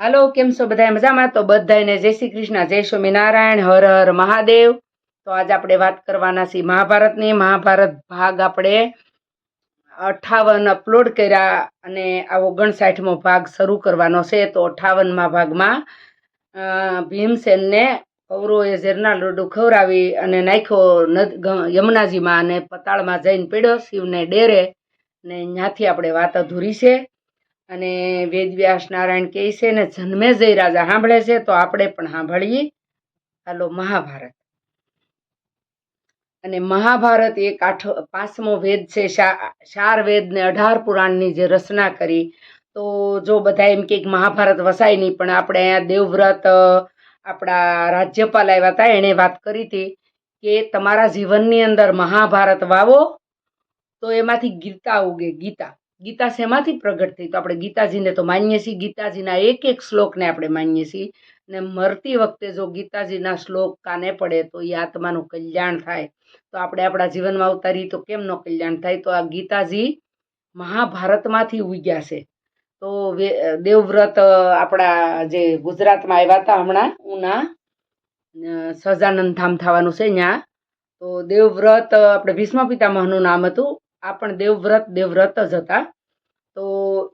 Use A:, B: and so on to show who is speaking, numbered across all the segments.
A: હાલો, કેમ છો બધા? મજામાં? તો બધાને જય શ્રી કૃષ્ણ, જય સ્વામિનારાયણ, હર હર મહાદેવ. તો આજે આપણે વાત કરવાના છીએ મહાભારતની. મહાભારત ભાગ આપણે અઠાવન અપલોડ કર્યા અને આ ઓગણસાઠમો ભાગ શરૂ કરવાનો છે. તો અઠાવનમાં ભાગમાં ભીમસેનને કૌરવોએ ઝેરના લોડુ ખવડાવી અને નાખ્યો નદ- યમુનાજીમાં અને પતાળમાં જઈને પીડ્યો. શિવને ડેરે ને ત્યાંથી આપણે વાત અધૂરી છે. અને વેદવ્યાસ નારાયણ કહે છે ને, જન્મે જય રાજા. સાંભળે છે તો આપણે પણ સાંભળીએ. હાલો, મહાભારત. અને મહાભારત એક આઠ, પાંચમો વેદ છે ચાર વેદ ને અઢાર પુરાણની જે રચના કરી. તો જો બધા એમ કે મહાભારત વસાય નહીં, પણ આપણે અહીંયા દેવવ્રત આપણા રાજ્યપાલ આવ્યા હતા, એણે વાત કરી હતી કે તમારા જીવનની અંદર મહાભારત વાવો, તો એમાંથી ગીતા ઉગે, ગીતા. ગીતા શેમાંથી પ્રગટ થઈ? તો આપણે ગીતાજીને તો માનીએ છીએ. ગીતાજીના એક એક શ્લોકને આપણે માનીએ છીએ. ને મરતી વખતે જો ગીતાજીના શ્લોક કાને પડે તો એ આત્માનું કલ્યાણ થાય. તો આપણે આપણા જીવનમાં ઉતારીએ તો કેમ ન કલ્યાણ થાય? તો આ ગીતાજી મહાભારતમાંથી ઉગ્યા છે. તો દેવવ્રત આપણા જે ગુજરાતમાં આવ્યા હતા હમણાં, ઉના સહજાનંદ ધામ થવાનું છે ત્યાં તો દેવવ્રત આપણે ભીષ્મ પિતામહનું નામ હતું. આ પણ દેવવ્રત દેવવ્રત જ હતા. તો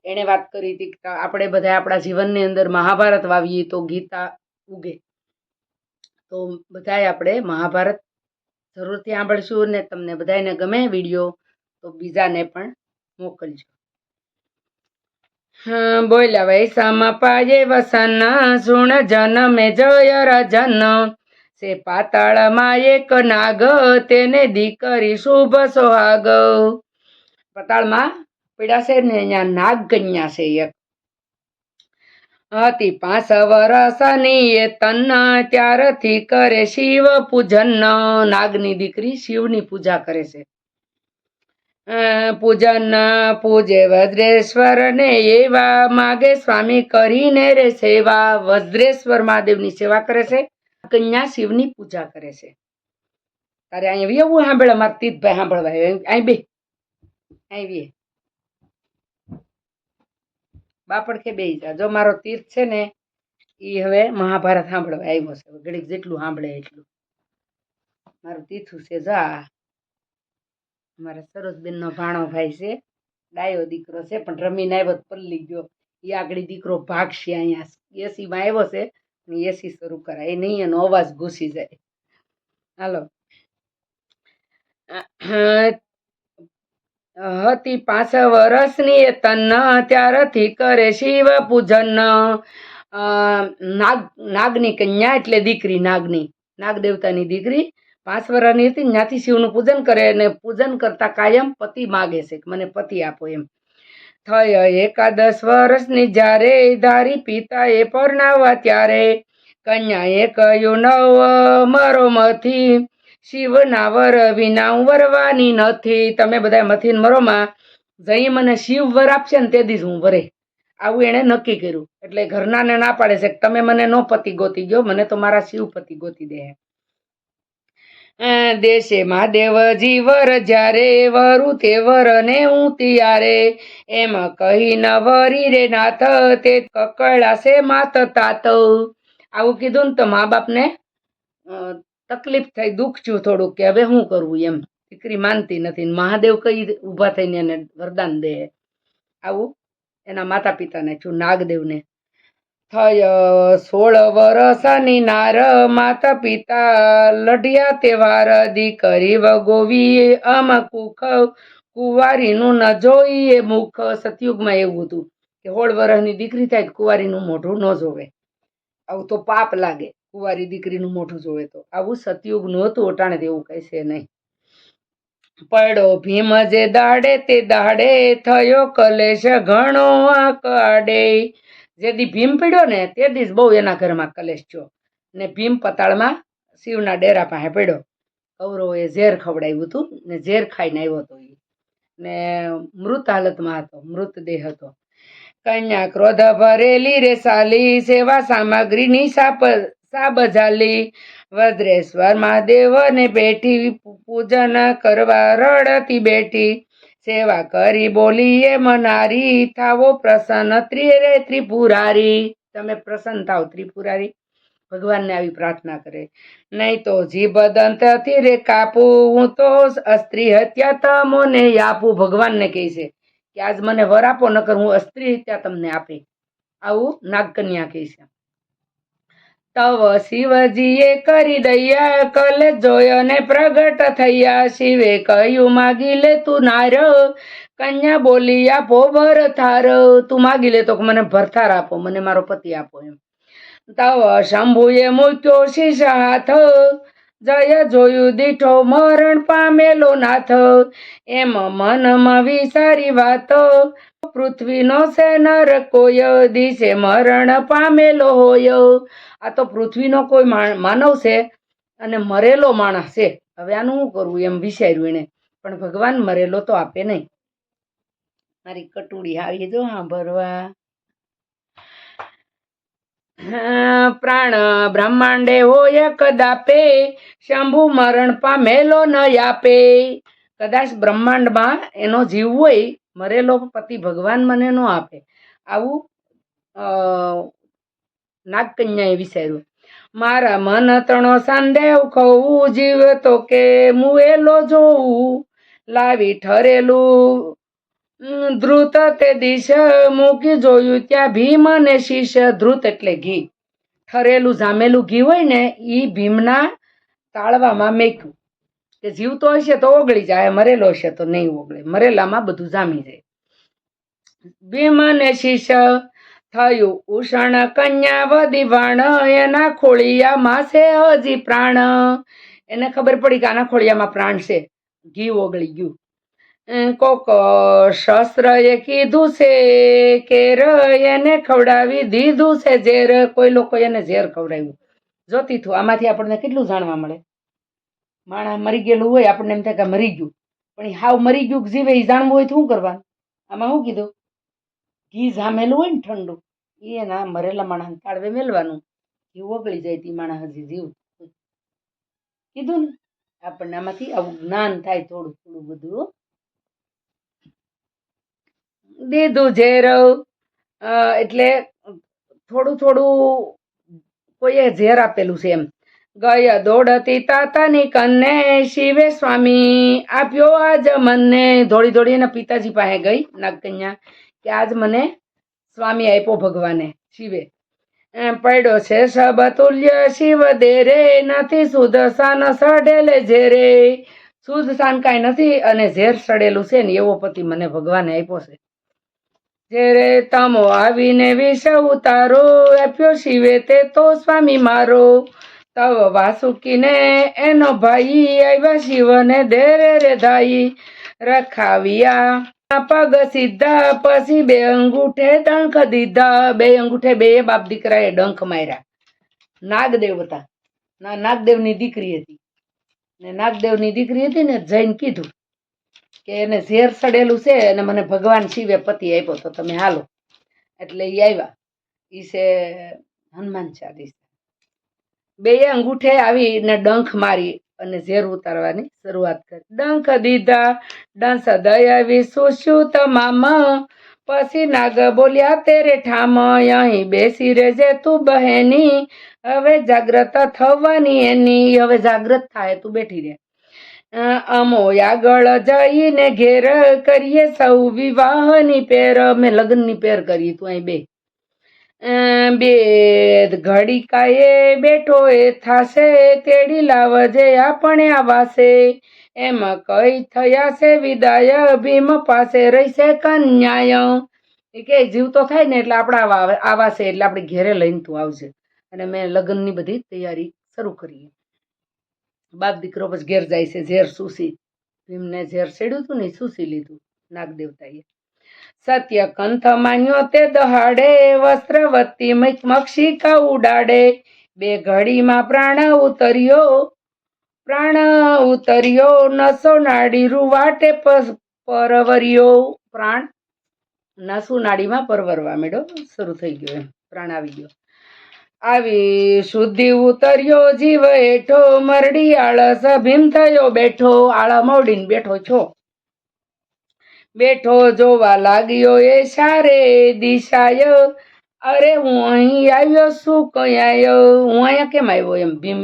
A: એણે વાત કરી હતી કે આપણે બધા આપણા જીવનની અંદર મહાભારત વાવીએ તો ગીતા ઉગે. તો બધાએ આપણે મહાભારત જરૂરથી સાંભળશું ને તમને બધાને ગમે વીડિયો, તો બીજાને પણ મોકલજો. બોલ્યા વૈસામાં પાયે વસન સુણ જનમે જય રજન. સે પાતાળમાં એક નાગ, તેને દીકરી શુભ સોહાગ. પાતાળમાં પીડા છે ને અહીંયા નાગ કન્યા છે એક. હતી પાંચ વરસની એ તન ત્યારથી કરે શિવ પૂજન. નાગની દીકરી શિવની પૂજા કરે છે. પૂજન પૂજે વજ્રેશ્વર ને એવા માગે, સ્વામી કરીને રે સેવા. વજ્રેશ્વર મહાદેવની સેવા કરે છે. કન્યા શિવની પૂજા કરે છે. તારે અહીંયા એવું સાંભળે? મારે ભાઈ સાંભળવા અહીં બે. અહીં બે બાપડ કે બે જા. જો મારો તીર્થ છે ને એ હવે મહાભારત સાંભળવા આવ્યો છે. ઘડીક જેટલું સાંભળે એટલું. મારું તીથું છે, જા. મારા સરોજબેનનો ભાણો ભાઈ છે. ડાયો દીકરો છે, પણ રમીને આવ્યો પલ્લી ગયો. એ આગળ દીકરો ભાગશે અહીંયા. એસીમાં આવ્યો છે. એસી શરૂ કરાય. નહીં, એનો અવાજ ઘૂસી જાય. હાલો. હતી પાંચ વર્ષની એ તન ત્યારથી કરે શિવ પૂજન. નાગ, નાગની કન્યા એટલે દીકરી, નાગની. નાગ દેવતાની દીકરી પાંચ વર્ષની હતી. ત્યાંથી શિવનું પૂજન કરે અને પૂજન કરતા કાયમ પતિ માગે છે. મને પતિ આપો એમ. થઈ એકાદશ વર્ષની જ્યારે ધારી પિતાએ પરણાવવા ત્યારે કન્યાએ કહ્યું, નવ, મરો મથી, શિવના વર વિના વરવાની નથી. તમે બધા મથી મરોમાં જઈ મને શિવ વર આપશે ને તે દીસ હું વરે. આવું એણે નક્કી કર્યું. એટલે ઘરનાને ના પાડે છે તમે મને નો પતિ ગોતી ગયો મને તો મારા શિવ પતિ ગોતી દે દેશે મહાદેવજી વર જ્યારે વરુ તે વર ને હું તિયારે એમ કહી ન વરી રે નાથ, તે કકળાશે માત તાત. આવું કીધું ને તો મા બાપને તકલીફ થઈ, દુઃખ થયું થોડુંક કે હવે શું કરવું એમ. દીકરી માનતી નથી મહાદેવ કઈ ઊભા થઈને એને વરદાન દે. આવું એના માતા પિતાને છું, નાગદેવને. થય. સોળ વરસની નાર માતા પિતા લઢિયા તહેવાર દીકરી વગોવી અમ કુખ કુંવારીનું ન જોઈએ મુખ. સતયુગમાં એવું હતું કે સોળ વર્ષની દીકરી થાય કુંવારીનું મોઢું ન જોવે. આવું તો પાપ લાગે, કુંવારી દીકરીનું મોઢું જોવે તો. આવું સતયુગનું હતું અટાણે તો એવું કહે છે નહીં. પડો ભીમ જે દાડે તે દાડે થયો કલેશ ઘણો આકાડે. જે દી ભીમ પીડ્યો ને તે દીસ બહુ એના ઘરમાં કલેશ થયો. ને ભીમ પતાળમાં શિવના ડેરા પાસે પડ્યો. કૌરવોએ ઝેર ખવડાવ્યું હતું ને ઝેર ખાઈને આવ્યો હતો એ ને મૃત હાલતમાં હતો મૃતદેહ હતો. કન્યા ક્રોધ ભરેલી રે સાલી, સેવા સામગ્રીની સાપ સાબજાલી વજ્રેશ્વર મહાદેવને બેઠી પૂજન કરવા રડતી બેઠી. સેવા કરી બોલીએ મનારી, થાવો પ્રસન્ન ત્રિરે ત્રિપુરારી. તમે પ્રસન્ન થાવ ત્રિપુરારી. ભગવાનને આવી પ્રાર્થના કરે. નહીં તો જીભદંત દંતથી રે કાપું. હું તો અસ્ત્રી હત્યા તમોને આપું. ભગવાનને કહે છે કે આજ મને વર આપો, નકર હું અસ્ત્રી હત્યા તમને આપી આવું નાગકન્યા કહે છે. તવ શિવજીએ કરી દયા, કલે જોયો ને પ્રગટ થયા. શિવે કહ્યું, માગી લે તું નાર, કન્યા બોલી આપો ભરથાર. તું માગી લે તો મને ભરથાર આપો, મને મારો પતિ આપો એમ. તવ શંભુએ મૂક્યો શીશ હાથ. જય જોયું દીઠો મરણ પામેલો નાથ. એમ મનમાં વિચારી વાત. પૃથ્વીનો છે નર કોય દિશે મરણ પામેલો હોય. આ તો પૃથ્વીનો કોઈ માનવ છે અને મરેલો માણસ છે. હવે આનું શું કરવું એમ વિચાર્યું એને પણ ભગવાન મરેલો તો આપે નહીં. મારી કટુડી આવી જો હા ભરવા પ્રાણ બ્રહ્માંડે હોય કદાપે શંભુ મરણ પામેલો ન આપે. કદાચ બ્રહ્માંડમાં એનો જીવ હોય મરેલો પતિ ભગવાન મને ન આપે. આવું નાગકન્યાએ વિચાર્યું. મારા મન તણો સાંદેવ ખવું જીવ તો કે મુએલો જોવું લાવી ઠરેલું ધ્રુત તે દિશ મૂકી જોયું, ત્યાં ભીમ અને શીશ, ધ્રુત એટલે ઘી. ઠરેલું જામેલું ઘી હોય ને એ ભીમના તાળવામાં મેક્યું. કે જીવતો હશે તો ઓગળી જાય મરેલો હશે તો નહીં ઓગળે. મરેલામાં બધું જામી જાય. ભીમને શીશ થયું ઉષણ કન્યા વાણ એના ખોળિયામાં છે હજી પ્રાણ. એને ખબર પડી કે આના ખોળિયામાં પ્રાણ છે. ઘી ઓગળી ગયું. કોક શસ્ત્ર એ કીધું છે કે ર, એને ખવડાવી દીધું છે ઝેર. કોઈ લોકો એને ઝેર ખવડાવ્યું. જોતી થું, આમાંથી આપણને કેટલું જાણવા મળે? માણસ મરી ગયેલું હોય, આપણને એમ થાય કે મરી ગયું. પણ એ હાવ મરી ગયું જીવે, એ જાણવું હોય તો શું કરવાનું? આમાં શું કીધું? ઘી જામેલું હોય ને ઠંડુ એના મરેલા માણસ તાળવે મેલવાનું. ઘી ઓગળી જાય તી માણસ હજી જીવ. કીધું ને? આપણને આમાંથી આવું જ્ઞાન થાય થોડું થોડું બધું. દીધું ઝેર એટલે થોડું થોડું કોઈએ ઝેર આપેલું છે એમ. ગય દોડતી તાતાની કન્ને શિવે સ્વામી. આપ્યો આજ મને ધોળી ધોળી એના પિતાજી પાસે ગઈ, નાગકન્યા, કે આજ મને સ્વામી આપ્યો ભગવાને, શિવે. પડ્યો છે સબતુલ્ય શિવ દેરે નથી સુદર્શન સડેલે ઝેરે સાન કાંઈ નથી અને ઝેર સડેલું છે ને એવો પતિ મને ભગવાને આપ્યો છે. જ્યારે તમો આવીને વિષ ઉતારો, આપ્યો શિવે તે તો સ્વામી મારો. તવ વાસુકીને એનો ભાઈ આવ્યા શિવને દેરે રે ધાઈ રખાવ્યા. પગ સીધા પછી બે અંગૂઠે ડંખ દીધા. બે અંગૂઠે બે બાપ દીકરાએ ડંખ માર્યા. નાગદેવ હતા. ના, નાગદેવની દીકરી હતી. ને નાગદેવની દીકરી હતી ને જઈને કીધું કે એને ઝેર સડેલું છે અને મને ભગવાન શિવે પતિ આપ્યો તો તમે હાલો. એટલે એ આવ્યા. એ છે હનુમાન ચાલીસા. બે અંગૂઠે આવીને ડંખ મારી અને ઝેર ઉતારવાની શરૂઆત કરી. ડંખ દીધા, ડંસ દયાવી સુશું તમામ? પછી નાગ બોલ્યા, તેરે ઠામ, અહીં બેસી રેજે તું બહેની. હવે જાગ્રત થવાની એની, હવે જાગ્રત થાય તું બેઠી રે અમો આગળ જઈને ઘેર કરીએ, સૌ વિવાહની પેર. મેં લગ્નની પેર કરી તું અહીં બે. બે ઘડી એ બેઠો એ થાશે, તેડી લાવજે આપણે આવાસે એમાં કઈ થયા છે વિદાય, ભીમ પાસે રહીશે કન્યાય. એ કે જીવતો થાય ને એટલે આપણે આવા આવાશે એટલે આપણે ઘેરે લઈને તું આવજે. અને મેં લગ્નની બધી તૈયારી શરૂ કરી. બાપ દીકરો પછી ઘેર જાય છે, ઝેર સૂસી. ભીમને ઝેર સેડ્યું હતું ને સૂસી લીધું નાગદેવતાએ. સત્ય કંથ માન્યો તે દહાડે, વસ્ત્રવતી મક્ષિકા ઉડાડે. બે ઘડીમાં પ્રાણ ઉતર્યો પ્રાણ ઉતર્યો, નસો નાડી રૂવાટે પરવર્યો. પ્રાણ નસુ નાડીમાં પરવરવા મેળો શરૂ થઈ ગયો એમ. પ્રાણ આવી ગયો. આવી શુદ્ધિ ઉતર્યો જીવ હેઠો. મરડી આળસ ભીમ થયો બેઠો. આળા મોડીને બેઠો છો. બેઠો જોવા લાગ્યો એ સારે દિશાય. અરે હું અહીં આવ્યો શું કઈ આવ્યો? હું અહીંયા કેમ આવ્યો એમ ભીમ?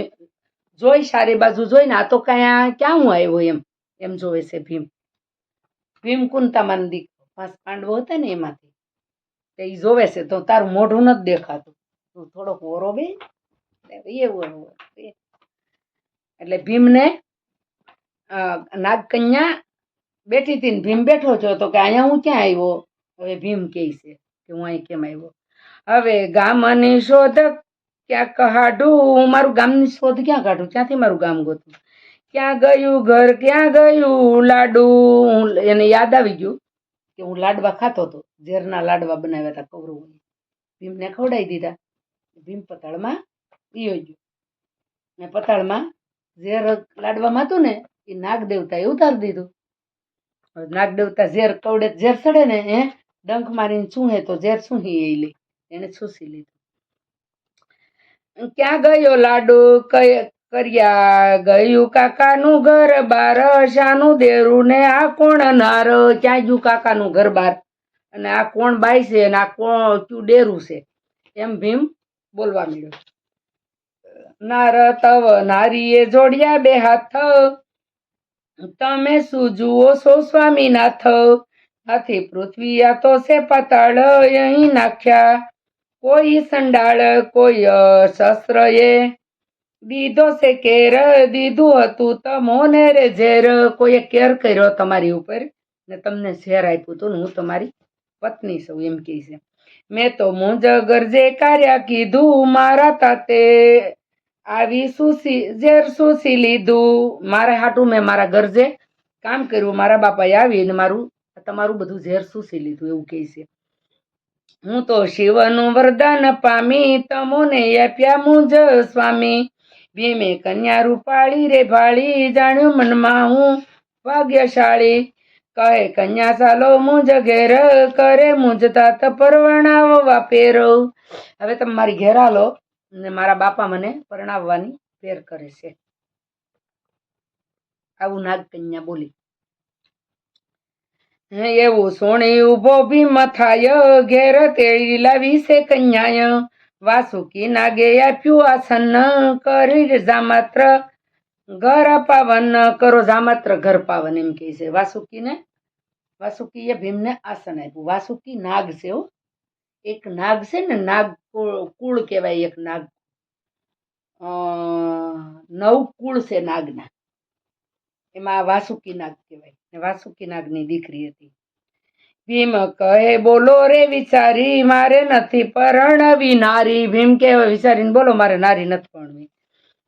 A: જોઈ સારી બાજુ જોઈને આ તો ક્યાં ક્યાં હું આવ્યો એમ? એમ જોવે છે ભીમ. ભીમ કુંતામાન દીકરો. પાંચ પાંડવો હતા ને એમાંથી. ઈ જોવે છે, તો તારું મોઢું નથી દેખાતું. તું થોડોક ઓરો બે એવું એવું. એટલે ભીમને નાગકન્યા બેઠી હતી ને ભીમ બેઠો છો તો કે અહીંયા હું ક્યાં આવ્યો? હવે ભીમ કહે છે કે હું અહીં કેમ આવ્યો? હવે ગામની શોધ ક્યાં કાઢું હું મારું ગામની શોધ ક્યાં કાઢું? ક્યાંથી મારું ગામ ગોતું? ક્યાં ગયું ઘર, ક્યાં ગયું લાડુ? એને યાદ આવી ગયું કે હું લાડવા ખાતો હતો. ઝેરના લાડવા બનાવ્યા હતા કૌરવો ભીમને ખવડાવી દીધા. ભીમ પતાળમાં પીયો ગયો. ને પતાળમાં ઝેર લાડવામાં હતું ને એ નાગ દેવતાએ ઉતારી દીધું. નાગ દેવતા ઝેર કવડે ઝેર ચડે ને એ ડંખ મારીને ચૂહે તો ઝેર ચૂહી એ લે. એને છૂસી લીધું. ક્યાં ગયો લાડુ? કર્યા ગયું કાકાનું ઘર બાર, શાનું દેરું ને આ કોણ નાર ક્યાં ગયું કાકાનું ઘર બાર? અને આ કોણ બાઈ છે અને આ કોણ ક્યુ ડેરું છે? એમ ભીમ બોલવા મળ્યો નાર તવ નારીએ જોડ્યા બે હાથ. તમે શું જુઓ છો સ્વામીનાથ. આથી પૃથ્વી આ તો છે પાતાળ, અહીં નાખ્યા. કોઈ સંડાળ, કોઈ શસ્ત્રએ દીધો છે કેર, દીધું હતું તમોને રે ઝેર. કોઈએ કેર કર્યો તમારી ઉપર? ને તમને ઝેર આપ્યું હતું ને હું તમારી પત્ની છું, એમ કહે છે. મેં તો મુંજ ગરજે કાર્યા કીધું મારા તાતે. આવી સુસી ઝેર સુસી લીધું. મારે હાટું મેં મારા ગરજે કામ કર્યું. મારા બાપાએ આવીને મારું, તમારું બધું ઝેર સુસી લીધું એવું કહે છે. હું તો શિવનું વરદાન પામી, તમોને આપ્યા મુજ સ્વામી. ભીમે કન્યા રૂપાળી રે ભાળી, જાણ્યું મનમાં હું ભાગ્યશાળી. કહે કન્યા ચાલો મુજ ઘેર, કરે મુજ તાત પરવણાવો વાપેરો. હવે તમે મારી ઘેર આલો ને મારા બાપા મને પરણાવવાની ફેર કરે છે. આવું નાગકન્યા બોલી. હે, એવું સોણી ઊભો ભીમ થાય ઘેર તેડી લાવી છે કન્યાય. વાસુકી નાગે આપ્યું આસન, કરી જામાત્ર ઘર પાવન, કરો જામાત્ર ઘર પાવન એમ કહે છે. વાસુકીને, વાસુકીએ ભીમને આસન આપ્યું. વાસુકી નાગ છે હો. એક નાગ છે ને, નાગ કુળ- કહેવાય એક નાગ. નવ કુળ છે નાગના. એમાં વાસુકી નાગ કહેવાય. વાસુકી નાગની દીકરી હતી. ભીમ કહે, બોલો રે વિચારી, મારે નથી પરણવી નારી. ભીમ કે વિચારીને બોલો, મારે નારી નથી પરણવી.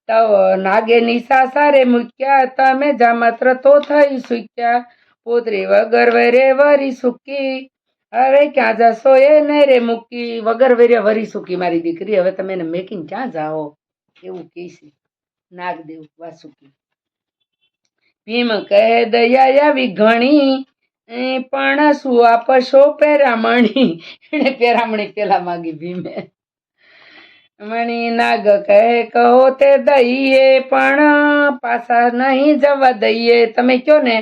A: તવ નાગે નિશા સારે મૂક્યા, તમે જામત્ર તો થઈ સુક્યા પોતરી વગર વરે વરી સુકી હવે ક્યાં જશો? એને રે મૂકી. વગર વેર્યા વરી સુકી મારી દીકરી. હવે તમે એને મેકીને ક્યાં જાઓ? એવું કહેશે નાગદેવ વાસુકી ભીમ કહે, દયા આવી ઘણી. એ પણ શું આપશો પેરામણી? એને પેરામણી પેલા માગી ભીમે. મણી નાગ કહે, કહો તે દઈએ પણ પાછા નહીં જવા દઈએ. તમે કયો ને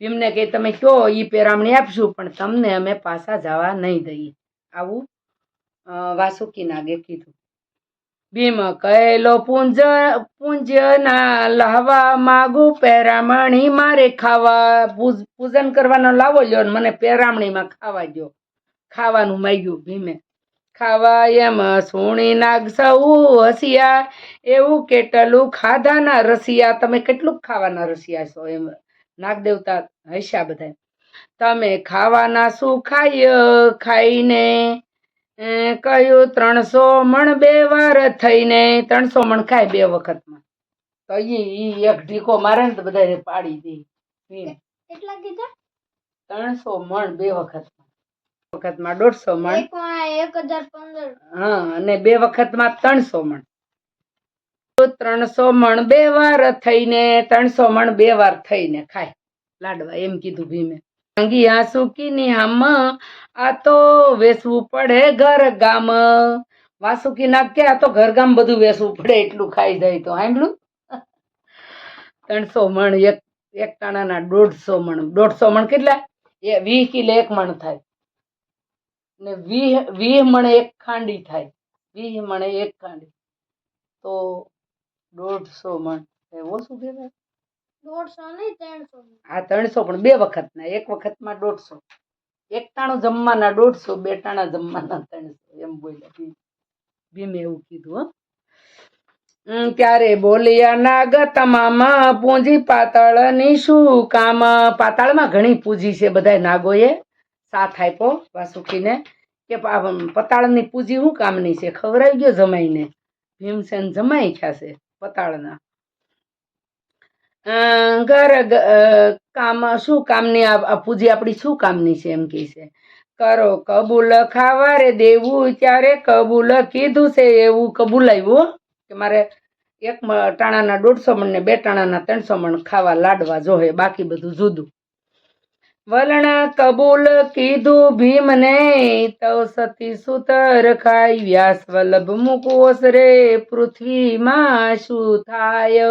A: ભીમને કહે તમે કહો એ પેરામણી આપશું, પણ તમને અમે પાછા જવા નહીં દઈએ. આવું વાસુકી નાગે કીધું. ભીમ કહેલો, પુંજ, પૂંજના લાવા માગુ, પેરામણી મારે ખાવા. પૂજન કરવાનો લાવો લ્યો ને મને પેરામણીમાં ખાવા ગયો ખાવાનું માગ્યું ભીમે. ખાવા એમ સુણી નાગ સૌ હસિયા, એવું કેટલું ખાધાના રસિયા. તમે કેટલું ખાવાના રસિયા છો એમ. નાગદેવતા હસ્યા બધા તમે ખાવાના શું ખાય? ખાઈને અ, કહ્યું ત્રણસો મણ બે વાર થઈને. ત્રણસો મણ ખાય બે વખતમાં. તો ઈ એક ઢીકો મારે ને તો બધા પાડી દે.
B: કેટલા કીધા?
A: ત્રણસો મણ બે વખતમાં. વખતમાં દોઢસો મણ.
B: એક હજાર પંદર.
A: હા અને બે વખતમાં ત્રણસો મણ. ત્રણસો મણ બે વાર થઈને, ત્રણસો મણ બે વાર થઈને ખાય. લાડવા, એમ કીધું ભીમે. અંગી સુકીની હામ, આ તો વેસવું પડે ઘર ગામ. વાસુકી ના કે આ તો ઘર ગામ બધું વેસવું પડે, એટલું ખાઈ જાય તો. હાંડલું ત્રણસો મણ, એક એક ટાણાના દોઢસો મણ. દોઢસો મણ કેટલા? એ વીસ કિલો એક મણ થાય. ને વીહ વીહ મણે એક ખાંડી થાય. વીહ મણે એક ખાંડી. તો દોઢસો મણ ઓછું કહેવાય?
B: દોઢસો નહીં ત્રણસો
A: પણ બે વખતના. એક વખતમાં દોઢસો. એક ટાણું જમવાના દોઢસો બે ટાણા જમવાના ત્રણસો. એમ બોલ્યા. ભીમ એવું કીધું હો. ત્યારે બોલ્યા નાગ તમામ પૂંજી પાતાળની શું કામ? પાતાળમાં ઘણી પૂજી છે બધા નાગોએ સાથ આપ્યો વાસુકીને કે પતાળની પૂજી શું કામની છે? ખવરાઈ ગયો જમાઈને. ભીમસેન જમાઈ ખ્યા છે. પતાળના ઘર કામ, શું કામની આ પૂજી આપણી શું કામની છે એમ કહે છે કરો કબૂલ ખાવા રે દેવું ત્યારે કબૂલ કીધું છે એવું કબૂલાવ્યું. કે મારે એક ટાણાના દોઢસો મણ ને બે ટાણાના ત્રણસો મણ ખાવા લાડવા જોહે, બાકી બધું જુદું વલણ કબૂલ કીધું ભીમને, તવ સતી સુતર ખાઈ વ્યાસ વલ્લભ મુકોસ રે, પૃથ્વીમાં શું થાય?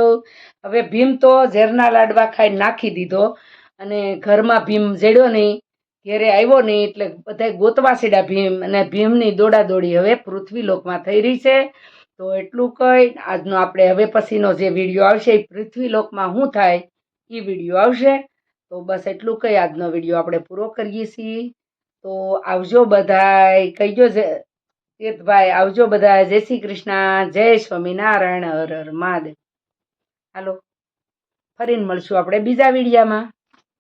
A: હવે ભીમ તો ઝેરના લાડવા ખાઈ નાખી દીધો અને ઘરમાં ભીમ જેડ્યો નહીં, ઘેરે આવ્યો નહીં, એટલે બધા ગોતવા સીડ્યા ભીમ અને ભીમની દોડાદોડી હવે પૃથ્વી લોકમાં થઈ રહી છે. તો એટલું કહી આજનો આપણે હવે પછીનો જે વીડિયો આવશે એ પૃથ્વી લોકમાં શું થાય એ વીડિયો આવશે. તો બસ એટલું કહી આજનો વીડિયો આપણે પૂરો કરીએ છીએ. તો આવજો બધાય કહીજો તીર્થભાઈ આવજો બધા જય શ્રી કૃષ્ણ, જય સ્વામિનારાયણ, હર હર મહાદેવ. હાલો, ફરીને મળશું આપણે બીજા વિડીયામાં.